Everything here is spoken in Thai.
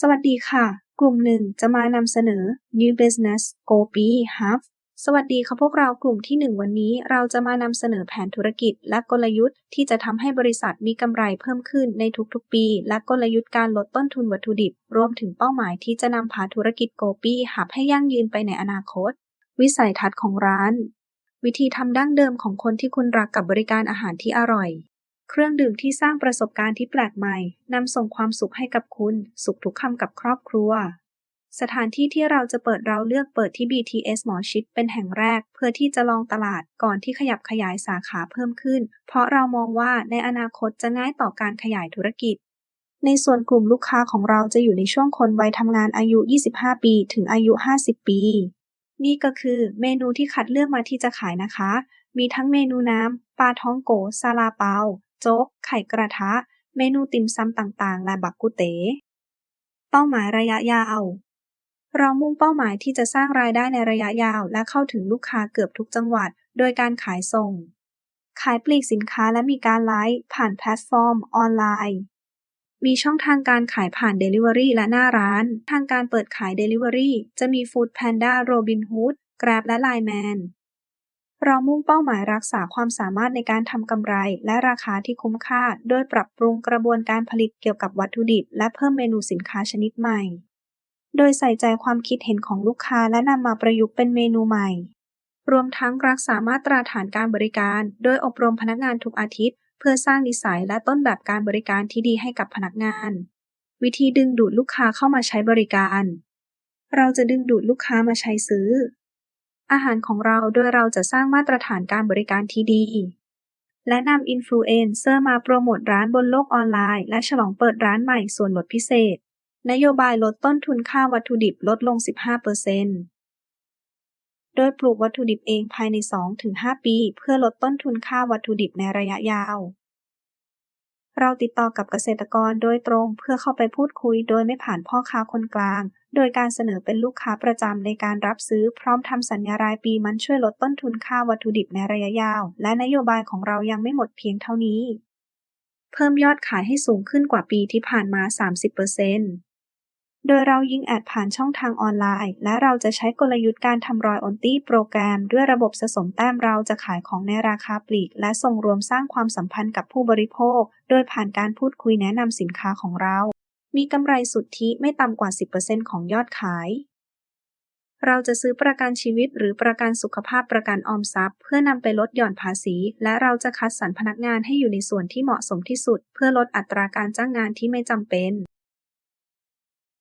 สวัสดีค่ะ กลุ่มหนึ่งจะมานำเสนอ New Business Gopi Hub สวัสดีค่ะพวกเรากลุ่มที่หนึ่งวันนี้เราจะมานำเสนอแผนธุรกิจและกลยุทธ์ที่จะทำให้บริษัทมีกำไรเพิ่มขึ้นในทุกๆ ปี และกลยุทธ์การลดต้นทุนวัตถุดิบ รวมถึงเป้าหมายที่จะนำพาธุรกิจโกปี้หับให้ยั่งยืนไปในอนาคต วิสัยทัศน์ของร้าน วิธีทำดั้งเดิมของคนที่คุณรักกับบริการอาหารที่อร่อย เครื่องดื่มที่สร้างประสบการณ์ที่แปลกใหม่ นำส่งความสุขให้กับคุณ สุขทุกคำกับครอบครัว สถานที่ที่เราจะเปิดเราเลือกเปิดที่ BTS หมอชิดเป็นแห่งแรก เพื่อที่จะลองตลาดก่อนที่ขยับขยายสาขาเพิ่มขึ้น เพราะเรามองว่าในอนาคตจะง่ายต่อการขยายธุรกิจ ในส่วนกลุ่มลูกค้าของเราจะอยู่ในช่วงคนวัยทำงานอายุ 25 ปี ถึงอายุ 50 ปี นี่ก็คือเมนูที่คัดเลือกมาที่จะขายนะคะ มีทั้งเมนูน้ำปลาท้องโกซาลาเปา โจ๊ก ไข่กระทะ เมนูติ่มซำต่างๆ และบักกุเต๋เป้าหมายระยะยาว เรามุ่งเป้าหมายที่จะสร้างรายได้ในระยะยาว และเข้าถึงลูกค้าเกือบทุกจังหวัด โดยการขายส่ง ขายปลีกสินค้าและมีการไลฟ์ผ่านแพลตฟอร์มออนไลน์มีช่องทางการขายผ่าน Delivery และหน้าร้าน ทางการเปิดขาย Delivery จะมี Food Panda Robinhood Grab และ Line Man เรามุ่งเป้าหมายรักษาความสามารถในการทำกำไร และราคาที่คุ้มค่า โดยปรับปรุงกระบวนการผลิตเกี่ยวกับวัตถุดิบ และเพิ่มเมนูสินค้าชนิดใหม่ โดยใส่ใจความคิดเห็นของลูกค้าและนำมาประยุกต์เป็นเมนูใหม่ รวมทั้งรักษามาตรฐานการบริการ โดยอบรมพนักงานทุกอาทิตย์ เพื่อสร้างนิสัยและต้นแบบการบริการที่ดีให้กับพนักงาน วิธีดึงดูดลูกค้าเข้ามาใช้บริการ เราจะดึงดูดลูกค้ามาใช้ซื้อ อาหารของเราโดยเราจะสร้างมาตรฐานการบริการที่ดี และนำอินฟลูเอนเซอร์มาโปรโมทร้านบนโลกออนไลน์ และฉลองเปิดร้านใหม่ส่วนลดพิเศษ นโยบายลดต้นทุนค่าวัตถุดิบลดลง 15%โดยปลูกวัตถุดิบเองภายใน 2-5 ปี เพื่อลดต้นทุนค่าวัตถุดิบในระยะยาว เราติดต่อกับเกษตรกรโดยตรงเพื่อเข้าไปพูดคุย โดยไม่ผ่านพ่อค้าคนกลาง โดยการเสนอเป็นลูกค้าประจำในการรับซื้อ พร้อมทำสัญญารายปีมันช่วยลดต้นทุนค่าวัตถุดิบในระยะยาว และนโยบายของเรายังไม่หมดเพียงเท่านี้ เพิ่มยอดขายให้สูงขึ้นกว่าปีที่ผ่านมา 30% โดยเรายิงแอดผ่านช่องทางออนไลน์ และเราจะใช้กลยุทธ์การทำรอยออนตี้โปรแกรม ด้วยระบบสะสมแต้มเราจะขายของในราคาปลีก และส่งรวมสร้างความสัมพันธ์กับผู้บริโภค โดยผ่านการพูดคุยแนะนำสินค้าของเรา มีกำไรสุทธิไม่ต่ำกว่า 10%ของยอดขาย เราจะซื้อประกันชีวิตหรือประกันสุขภาพประกันออมทรัพย์ เพื่อนำไปลดหย่อนภาษี และเราจะคัดสรรพนักงานให้อยู่ในส่วนที่เหมาะสมที่สุด เพื่อลดอัตราการจ้างงานที่ไม่จำเป็น